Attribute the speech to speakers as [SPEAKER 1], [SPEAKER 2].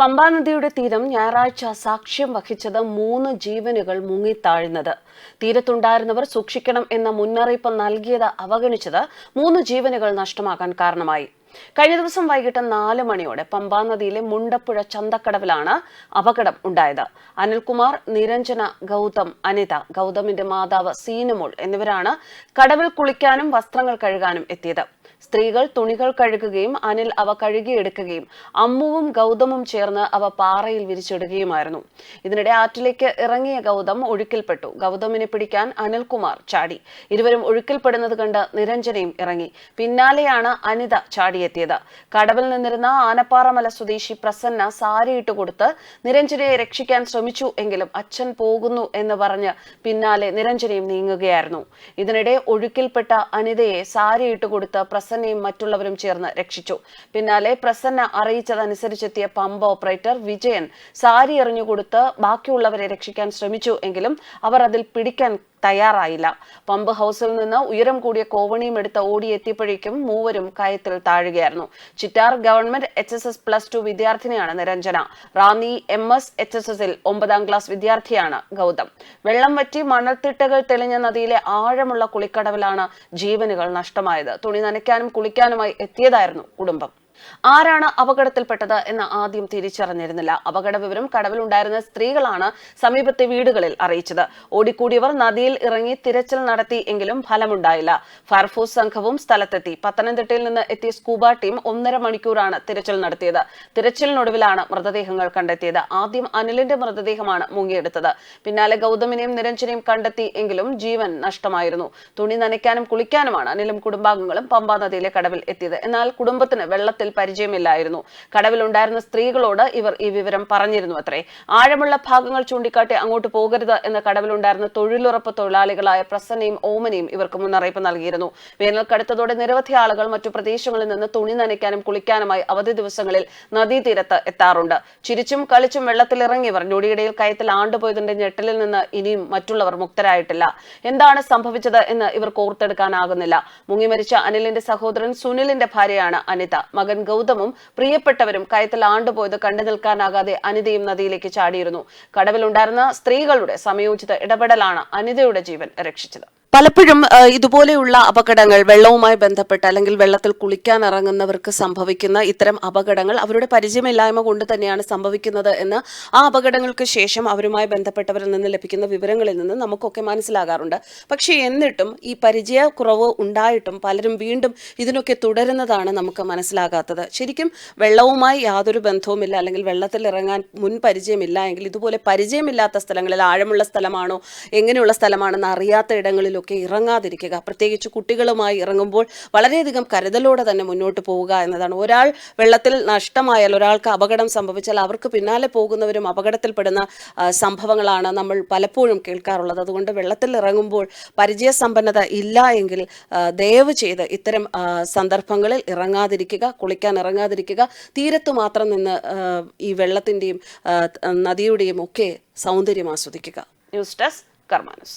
[SPEAKER 1] പമ്പാ നദിയുടെ തീരം ഞായറാഴ്ച സാക്ഷ്യം വഹിച്ചത് മൂന്ന് ജീവനുകൾ മുങ്ങിത്താഴ്ന്നത്. തീരത്തുണ്ടായിരുന്നവർ സൂക്ഷിക്കണം എന്ന മുന്നറിയിപ്പ് നൽകിയത് അവഗണിച്ചത് മൂന്ന് ജീവനുകൾ നഷ്ടമാകാൻ കാരണമായി. കഴിഞ്ഞ ദിവസം വൈകിട്ട് നാല് മണിയോടെ പമ്പാ നദിയിലെ മുണ്ടപ്പുഴ ചന്തക്കടവിലാണ് അപകടം ഉണ്ടായത്. അനിൽകുമാർ നിരഞ്ജന ഗൗതം അനിത ഗൗതമിന്റെ മാതാവ് സീനമോൾ എന്നിവരാണ് കടവിൽ കുളിക്കാനും വസ്ത്രങ്ങൾ കഴുകാനും എത്തിയത്. സ്ത്രീകൾ തുണികൾ കഴുകുകയും അനിൽ അവ കഴുകിയെടുക്കുകയും അമ്മുവും ഗൗതമും ചേർന്ന് അവ പാറയിൽ വിരിച്ചിടുകയുമായിരുന്നു. ഇതിനിടെ ആറ്റിലേക്ക് ഇറങ്ങിയ ഗൗതം ഒഴുക്കിൽപ്പെട്ടു. ഗൗതമിനെ പിടിക്കാൻ അനിൽകുമാർ ചാടി. ഇരുവരും ഒഴുക്കിൽപ്പെടുന്നത് കണ്ട് നിരഞ്ജനയും ഇറങ്ങി. പിന്നാലെയാണ് അനിത ചാടിയെത്തിയത്. കടവിൽ നിന്നിരുന്ന ആനപ്പാറമല സ്വദേശി പ്രസന്ന സാരിയിട്ട് കൊടുത്ത് നിരഞ്ജനയെ രക്ഷിക്കാൻ ശ്രമിച്ചു എങ്കിലും അച്ഛൻ പോകുന്നു എന്ന് പറഞ്ഞ് പിന്നാലെ നിരഞ്ജനയും നീങ്ങുകയായിരുന്നു. ഇതിനിടെ ഒഴുക്കിൽപ്പെട്ട അനിതയെ സാരിയിട്ട് കൊടുത്ത് പ്രസന്നയും മറ്റുള്ളവരും ചേർന്ന് രക്ഷിച്ചു. പിന്നാലെ പ്രസന്ന അറിയിച്ചതനുസരിച്ചെത്തിയ പമ്പ് ഓപ്പറേറ്റർ വിജയൻ സാരി എറിഞ്ഞുകൊടുത്ത് ബാക്കിയുള്ളവരെ രക്ഷിക്കാൻ ശ്രമിച്ചു എങ്കിലും അവർ അതിൽ പിടിക്കാൻ തയ്യാറായില്ല. പമ്പ് ഹൗസിൽ നിന്ന് ഉയരം കൂടിയ കോവണിയും എടുത്ത് ഓടിയെത്തിയപ്പോഴേക്കും മൂവരും കയത്തിൽ താഴുകയായിരുന്നു. Chittar government H S S plus two വിദ്യാർത്ഥിനിയാണ് Niranjana. Ranni M S H S എസിൽ ഒമ്പതാം ക്ലാസ് വിദ്യാർത്ഥിയാണ് ഗൗതം. വെള്ളം വറ്റി മണൽത്തിട്ടകൾ തെളിഞ്ഞ നദിയിലെ ആഴമുള്ള കുളിക്കടവിലാണ് ജീവനുകൾ നഷ്ടമായത്. തുണി നനയ്ക്കാനും കുളിക്കാനുമായി എത്തിയതായിരുന്നു കുടുംബം. ആരാണ് അപകടത്തിൽപ്പെട്ടത് എന്ന് ആദ്യം തിരിച്ചറിഞ്ഞിരുന്നില്ല. അപകട വിവരം കടവിലുണ്ടായിരുന്ന സ്ത്രീകളാണ് സമീപത്തെ വീടുകളിൽ അറിയിച്ചത്. ഓടിക്കൂടിയവർ നദിയിൽ ഇറങ്ങി തിരച്ചിൽ നടത്തി എങ്കിലും ഫലമുണ്ടായില്ല. ഫയർഫോഴ്സ് സംഘവും സ്ഥലത്തെത്തി. പത്തനംതിട്ടയിൽ നിന്ന് എത്തിയ സ്കൂബ ടീം ഒന്നര മണിക്കൂറാണ് തിരച്ചിൽ നടത്തിയത്. തിരച്ചിലിനൊടുവിലാണ് മൃതദേഹങ്ങൾ കണ്ടെത്തിയത്. ആദ്യം അനിലിന്റെ മൃതദേഹമാണ് മുങ്ങിയെടുത്തത്. പിന്നാലെ ഗൗതമിനെയും നിരഞ്ജനെയും കണ്ടെത്തി എങ്കിലും ജീവൻ നഷ്ടമായിരുന്നു. തുണി നനയ്ക്കാനും കുളിക്കാനുമാണ് അനിലും കുടുംബാംഗങ്ങളും പമ്പാ നദിയിലെ കടവിൽ എത്തിയത്. എന്നാൽ കുടുംബത്തിന് വെള്ളത്തിൽ പരിചയമില്ലായിരുന്നു. കടവിലുണ്ടായിരുന്ന സ്ത്രീകളോട് ഇവർ ഈ വിവരം പറഞ്ഞിരുന്നു അത്രേ. ആഴമുള്ള ഭാഗങ്ങൾ ചൂണ്ടിക്കാട്ടി അങ്ങോട്ട് പോകരുത് എന്ന് കടവിലുണ്ടായിരുന്ന തൊഴിലുറപ്പ് തൊഴിലാളികളായ പ്രസന്നയും ഓമനയും ഇവർക്ക് മുന്നറിയിപ്പ് നൽകിയിരുന്നു. വേനൽ കടുത്തതോടെ നിരവധി ആളുകൾ മറ്റു പ്രദേശങ്ങളിൽ നിന്ന് തുണി നനയ്ക്കാനും കുളിക്കാനുമായി അവധി ദിവസങ്ങളിൽ നദീതീരത്ത് എത്താറുണ്ട്. ചിരിച്ചും കളിച്ചും വെള്ളത്തിലിറങ്ങിയവർ ഞൊടിയിടയിൽ കയത്തിൽ ആണ്ടുപോയതിന്റെ ഞെട്ടലിൽ നിന്ന് ഇനിയും മറ്റുള്ളവർ മുക്തരായിട്ടില്ല. എന്താണ് സംഭവിച്ചത് എന്ന് ഇവർക്ക് ഓർത്തെടുക്കാനാകുന്നില്ല. മുങ്ങിമരിച്ച അനിലിന്റെ സഹോദരൻ സുനിലിന്റെ ഭാര്യയാണ് അനിത. മകൻ ഗൗതമും പ്രിയപ്പെട്ടവരും കയത്തിൽ ആണ്ടുപോയത് കണ്ടു നിൽക്കാനാകാതെ അനിതയും നദിയിലേക്ക് ചാടിയിരുന്നു. കടവിലുണ്ടായിരുന്ന സ്ത്രീകളുടെ സമയോചിത ഇടപെടലാണ് അനിതയുടെ ജീവൻ രക്ഷിച്ചത്. പലപ്പോഴും ഇതുപോലെയുള്ള അപകടങ്ങൾ വെള്ളവുമായി ബന്ധപ്പെട്ട് അല്ലെങ്കിൽ വെള്ളത്തിൽ കുളിക്കാൻ ഇറങ്ങുന്നവർക്ക് സംഭവിക്കുന്ന ഇത്തരം അപകടങ്ങൾ അവരുടെ പരിചയമില്ലായ്മ കൊണ്ട് തന്നെയാണ് സംഭവിക്കുന്നത് എന്ന് ആ അപകടങ്ങൾക്ക് ശേഷം അവരുമായി ബന്ധപ്പെട്ടവരിൽ നിന്ന് ലഭിക്കുന്ന വിവരങ്ങളിൽ നിന്ന് നമുക്കൊക്കെ മനസ്സിലാകാറുണ്ട്. പക്ഷേ എന്നിട്ടും ഈ പരിചയക്കുറവ് ഉണ്ടായിട്ടും പലരും വീണ്ടും ഇതിനൊക്കെ തുടരുന്നതാണ് നമുക്ക് മനസ്സിലാകാത്തത്. ശരിക്കും വെള്ളവുമായി യാതൊരു ബന്ധവുമില്ല അല്ലെങ്കിൽ വെള്ളത്തിൽ ഇറങ്ങാൻ മുൻ പരിചയമില്ല എങ്കിൽ ഇതുപോലെ പരിചയമില്ലാത്ത സ്ഥലങ്ങളിൽ ആഴമുള്ള സ്ഥലമാണോ എങ്ങനെയുള്ള സ്ഥലമാണെന്ന് അറിയാത്ത ഇടങ്ങളിലൊക്കെ ഇറങ്ങാതിരിക്കുക. പ്രത്യേകിച്ച് കുട്ടികളുമായി ഇറങ്ങുമ്പോൾ വളരെയധികം കരുതലോടെ തന്നെ മുന്നോട്ട് പോവുക എന്നതാണ്. ഒരാൾ വെള്ളത്തിൽ നഷ്ടമായാൽ ഒരാൾക്ക് അപകടം സംഭവിച്ചാൽ അവർക്ക് പിന്നാലെ പോകുന്നവരും അപകടത്തിൽപ്പെടുന്ന സംഭവങ്ങളാണ് നമ്മൾ പലപ്പോഴും കേൾക്കാറുള്ളത്. അതുകൊണ്ട് വെള്ളത്തിൽ ഇറങ്ങുമ്പോൾ പരിചയസമ്പന്നത ഇല്ല എങ്കിൽ ദയവ് ചെയ്ത് ഇത്തരം സന്ദർഭങ്ങളിൽ ഇറങ്ങാതിരിക്കുക കുളിക്കാൻ ഇറങ്ങാതിരിക്കുക. തീരത്ത് മാത്രം നിന്ന് ഈ വെള്ളത്തിന്റെയും നദിയുടെയും ഒക്കെ സൗന്ദര്യം ആസ്വദിക്കുക. News desk കർമാനസ്.